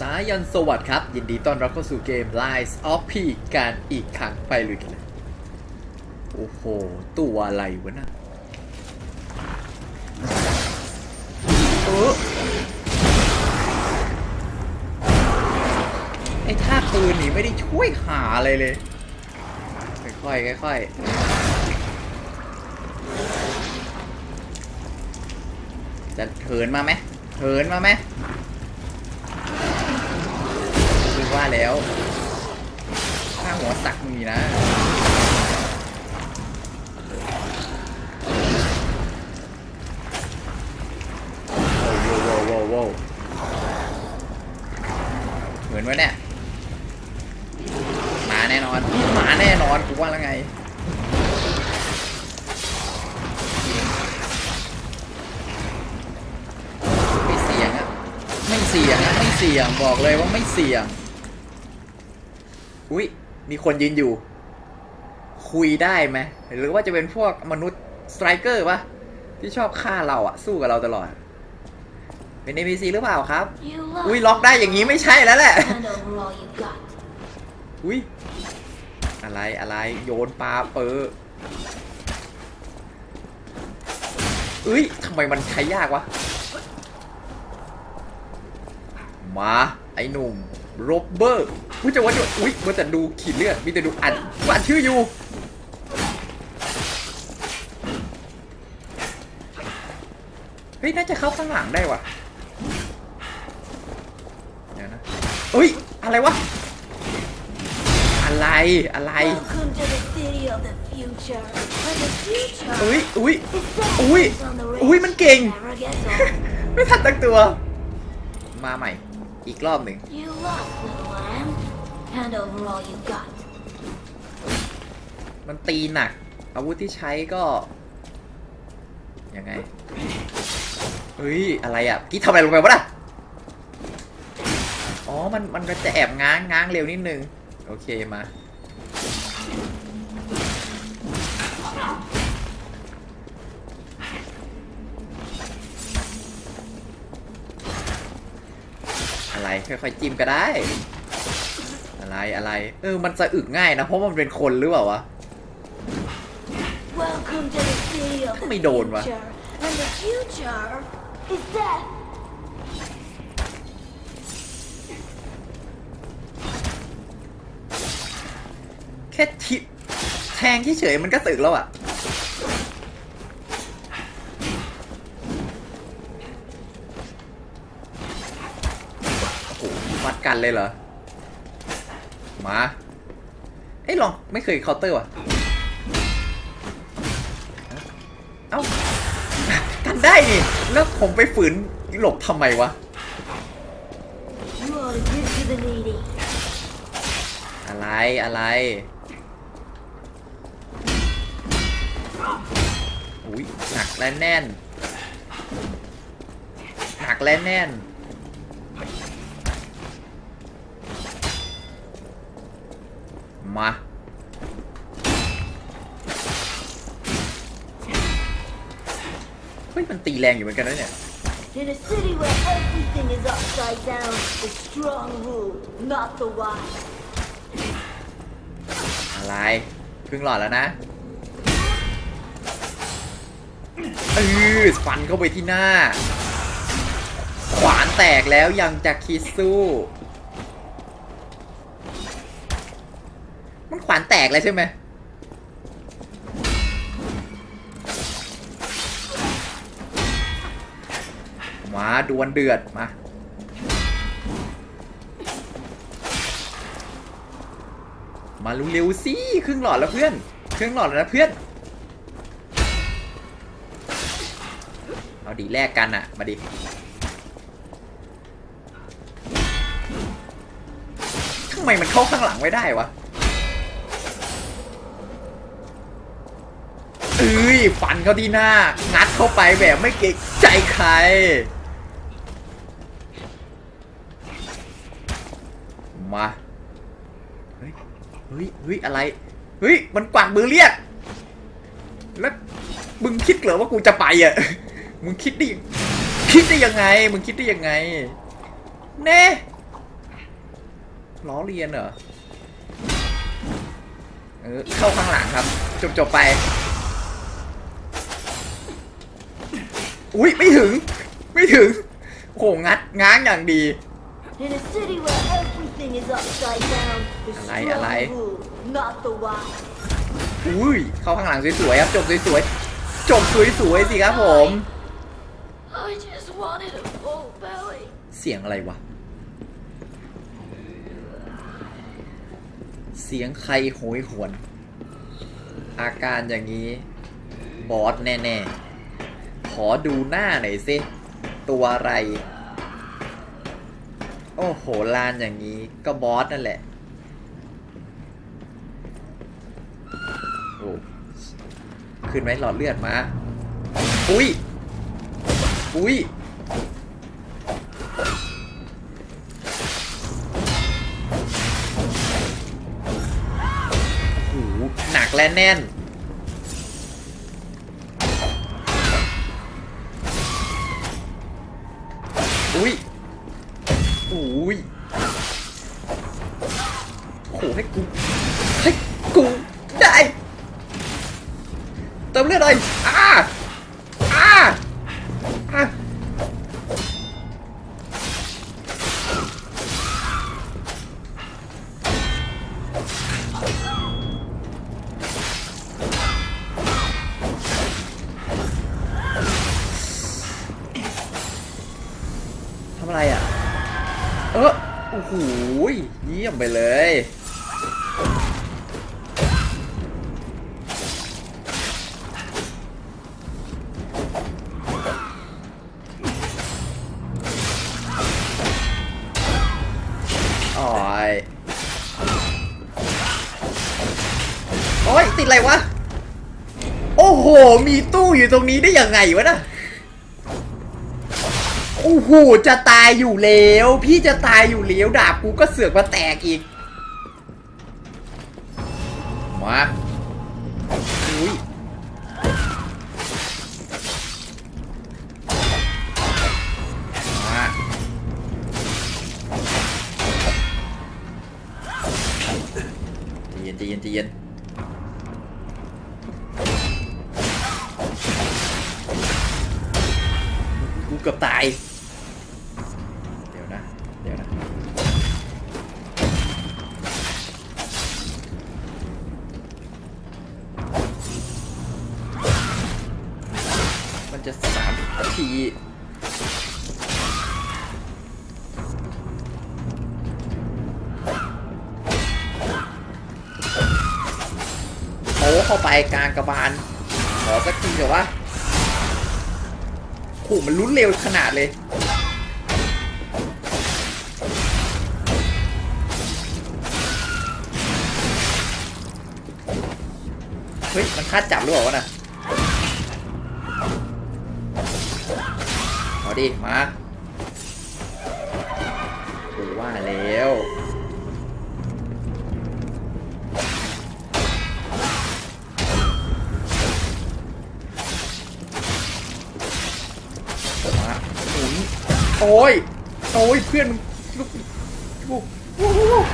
สายันสวัสดิ์ครับ ยินดีต้อนรับเข้าสู่เกม Lies of P การอีกครั้งไปลุยกันเลย โอ้โห ตัวอะไรวะน่ะเออไอ้ท่าปืนนี่ไม่ได้ช่วยหาอะไรเลย ค่อยๆค่อยๆจะเถินมาไหมเถินมาไหม ว่าแล้วข้างหัวสักมีนะโอ้โหโว้โว้โว้เหมือนว่าเนี่ยหมาแน่นอนหมาแน่นอนกูว่าแล้วไงไม่เสี่ยงอะไม่เสี่ยงอะไม่เสี่ยงบอกเลยว่าไม่เสี่ยง อุ้ยมีคนยืนอยู่ คุยได้ไหมหรือว่าจะเป็นพวกมนุษย์สไตรเกอร์ปะที่ชอบฆ่าเราอะสู้กับเราตลอด เป็น NPC หรือเปล่าครับ อุ้ยล็อกได้อย่างนี้ไม่ใช่แล้วแหละ อุ้ยอะไรอะไรโยนปลาเปอร์เอ้ยทำไมมันใช้ยากวะ มา ไอ้หนุ่ม โรเบอร์อุ้ยจะว่าจะอุ้ยว่าแต่ดูขีดเลือด มีแต่ดูอ่านอ่านชื่ออยู่เฮ้ยน่าจะเข้าข้างหลังได้ว่ะเดี๋ยวนะเฮ้ย อะไรวะ อะไร อะไร Welcome to the city of the future. And the future อุ้ยอุ้ย is that อุ้ย is on the rich อุ้ย มันเก่ง never gets old. ไม่ทันตั้งตัว มาใหม่ อีกรอบหนึ่ง You lost, little lamb. Hand over all you got. มันตีหนัก อาวุธที่ใช้ก็ ยังไง เฮ้ย อะไรอะกี้ทำอะไรลงไปวะน่ะ อ๋อ มัน มันก็จะแอบง้างง้างเร็วนิดนึง โอเค มา อะไรค่อยๆจิ้มก็ได้ อะไรอะไร เออมันจะอึกง่ายนะ เพราะมันเป็นคนหรือเปล่าวะ Welcome to the city of the ไม่โดนวะ future. And the future is death. แค่ทิแทงเฉยๆมันก็สึกแล้วอะ วัดกันเลยเหรอ มา เอ้ยลองไม่เคยเคาน์เตอร์ว่ะ เอ้ากันได้นี่ แล้วผมไปฝืนหลบทำไมวะ You ought to give to the needy. อะไรอะไรอุ้ยหนักและแน่น หนักและแน่น มาเฮ้ยมันตีแรงอยู่เหมือนกันนะเนี่ย In a city where everything is upside down, the strong rule, not the wise. อะไรครึ่งหลอดแล้วนะเออฟันเข้าไปที่หน้า ขวานแตกแล้วยังจะคิดสู้านแตกเลยใช่ไหมมาดวลเดือดมามาเร็วๆสิครึ่งหลอดแล้วเพื่อนครึ่งหลอดแล้วนะเพื่อนเอาดีแลกกันอะมาดิทำไมมันเข้าข้างหลังไม่ได้วะ อ้ยฟันเข้าที่หน้า งัดเข้าไปแบบไม่เกรงใจใคร มา เฮ้ย เฮ้ย เฮ้ย อะไร เฮ้ย มันกวากมือเรียก แล้วมึงคิดเหรอว่ากูจะไปอะ มึงคิดได้คิดได้ยังไง มึงคิดได้ยังไงเน่ล้อเลียนเหรอ เออ เข้าข้างหลังครับ จบจบๆไป อุ้ยไม่ถึง ไม่ถึงโหงัดง้างอย่างดี In a city where everything is upside down, the Alay, strong alay. rule, not the wise. อุ้ยเข้าข้างหลังสวยๆครับจบสวยๆจบสวยๆสิครับผม I just wanted a full belly. เสียงอะไรวะ เสียงใครโหยหวน อาการอย่างนี้ บอสแน่ๆข อดูหน้าหน่อยสิ ตัวอะไร โอ้โห ลานอย่างนี้ก็บอสนั่นแหละโอ้ขึ้นไหมหลอดเลือดมา อุ้ย อุ้ย โอ้โห หนักและแน่น เลือดเลยอ่า วะ โอ้โห มีตู้อยู่ตรงนี้ได้ยังไงวะน่ะโอ้โห จะตายอยู่แล้ว พี่จะตายอยู่แล้ว ดาบกูก็เสือกมาแตกอีก จะสามนาทีโอ้เข้าไปกลางกระบาล ขอสักทีเถอะวะโหมันลุ้นเร็วขนาดเลยเฮ้ย มันคาดจับหรือเปล่าวะน่ะ เอาดิมากูว่าแล้วมาหุนโอ้ย โอ้ย เพื่อนลูกลูกลูก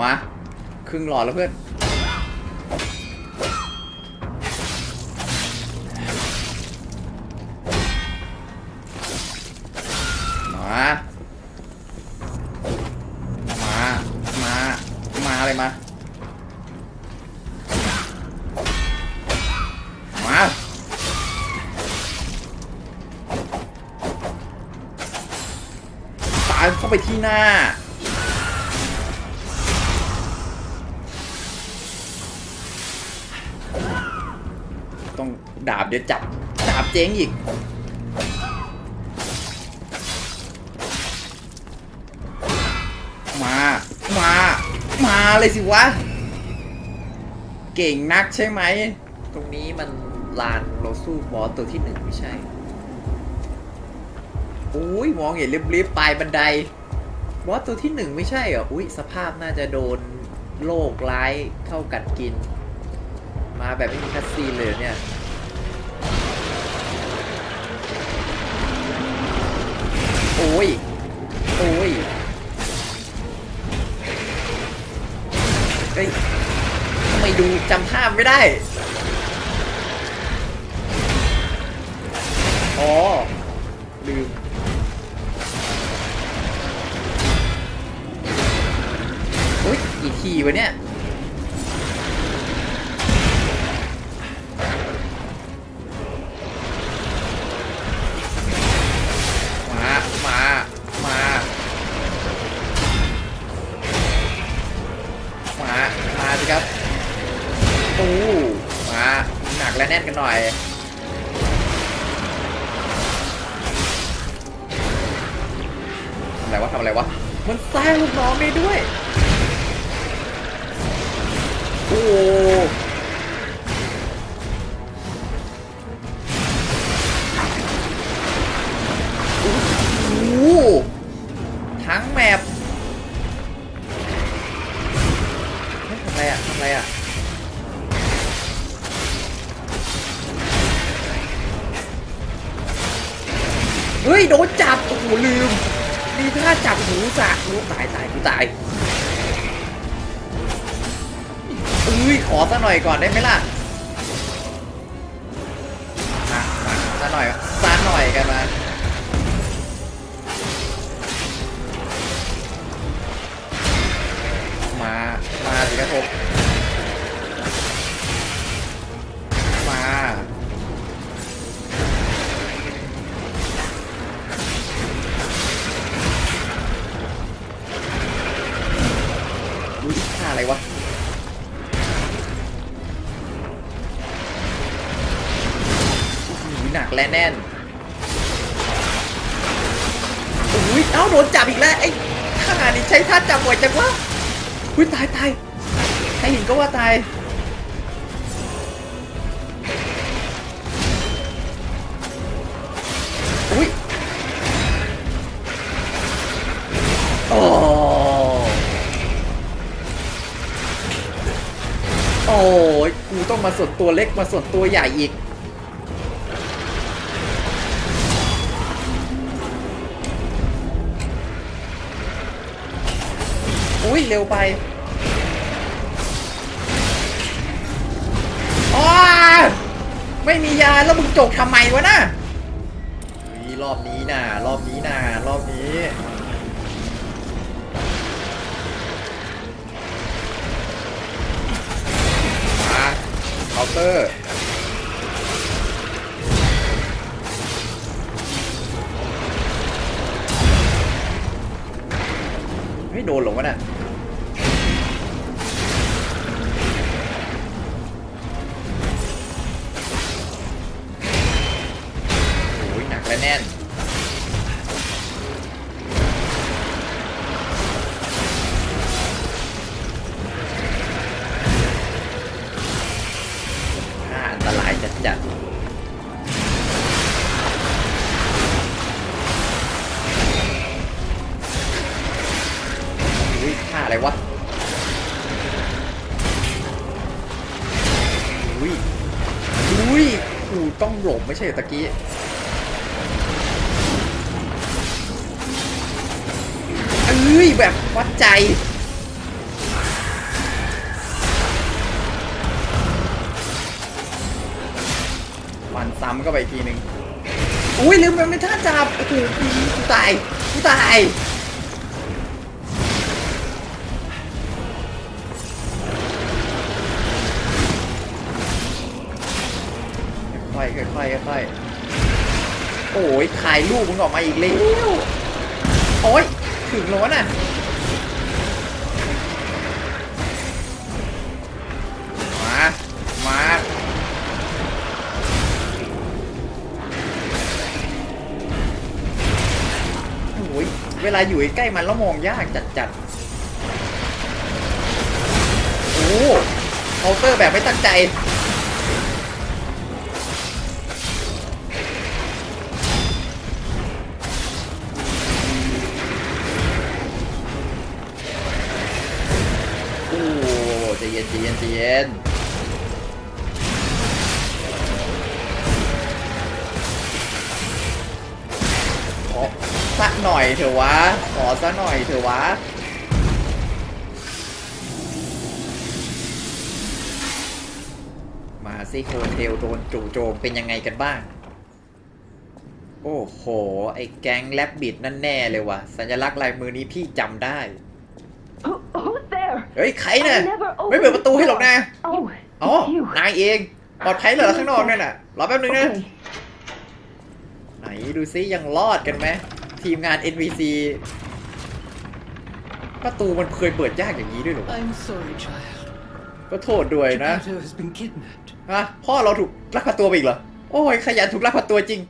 มา ครึ่งหลอดแล้วเพื่อน หน้า ต้องดาบเดี๋ยวจับ ดาบเจ๊งอีกมา มา มาเลยสิวะ เก่งนักใช่ไหม ตรงนี้มันลานเราสู้บอสตัวที่หนึ่งไม่ใช่ อุ้ยมองเห็นริบๆปลายบันได บอสตัวที่หนึ่งไม่ใช่เหรอ อุ้ยสภาพน่าจะโดนโรคร้ายเข้ากัดกิน มาแบบไม่มีคัสซีนเลยเนี่ยโอ้ย โอ้ยเฮ้ยทำไมดูจำภาพไม่ได้ อ๋อ ลืม กี่ทีวะเนี่ยมามามามามาสิครับปูมาหนักและแน่นกันหน่อยทำอะไรวะทำอะไรวะ มันสร้างลูกน้องได้ด้วย โอ้โหทั้งแมปเฮ้ยทำไรอะทำไรอะเฮ้ย โดนจับ โอ้โหลืมดีถ้าจับหูสะหูตายตายกูตาย เอ้ยขอซะหน่อยก่อนได้ไหมล่ะมามาซะหน่อยซะหน่อยกันมามามาสิครับผมมาดูที่ท่าอะไรวะ และแน่นโอ้ยเอ้าโดนจับอีกแล้วไอ้ข้านี่ใช้ท่าจับบ่อยจังวะอุ้ยตายตายใครเห็นก็ว่าตายอุ้ยโอ้โอ้ยกูต้องมาส่วนตัวเล็กมาส่วนตัวใหญ่อีก อุ้ยเร็วไปอ้าไม่มียาแล้วมึงจกทำไมวะน่ะเฮ้ยรอบนี้น่ะ รอบนี้น่ะ รอบนี้มาเคาน์เตอร์ไม่โดนหรอวะน่ะ ช่เหรอตะกี้เอ้ยแบบวัดใจ มันซ้ำก็ไปอีกทีหนึ่งอุ้ยลืมไปไม่ท่าจับโอ้โหกูตายกูตาย ค่อยๆค่อยโอ้ยถ่ายรูปมึงออกมาอีกแล้วโอ้ยถึงแล้วน่ะมามาโอ้ยเวลาอยู่ใกล้มันแล้วมองยากจัดๆโอ้เคาน์เตอร์แบบไม่ตั้งใจ ใจเย็นใจเย็นใจเย็นขอสักหน่อยเถอะวะ ขอสักหน่อยเถอะวะมาซิโฮเทลโดนจู่โจมเป็นยังไงกันบ้าง โอ้โห ไอ้แก๊งแลบบิดนั่นแน่เลยว่ะ สัญลักษณ์ลายมือนี้พี่จำได้ เฮ้ยใครเนี่ย I never opened ไม่เปิดประตูให้หรอกนะ Oh, อ๋อ it's you. นายเองปลอดภัยเหรอข้างนอกนั่นน่ะรอแป๊บนึงนะ Okay. ไหนดูซิยังรอดกันไหมทีมงาน NPC ประตูมันเคยเปิดยากอย่างนี้ด้วยเหรอ I'm sorry, child. ก็โทษด้วยนะ Geppetto has been kidnapped. ฮะพ่อเราถูกลักพาตัวไปอีกเหรอโอ้ยขยันถูกลักพาตัวจริง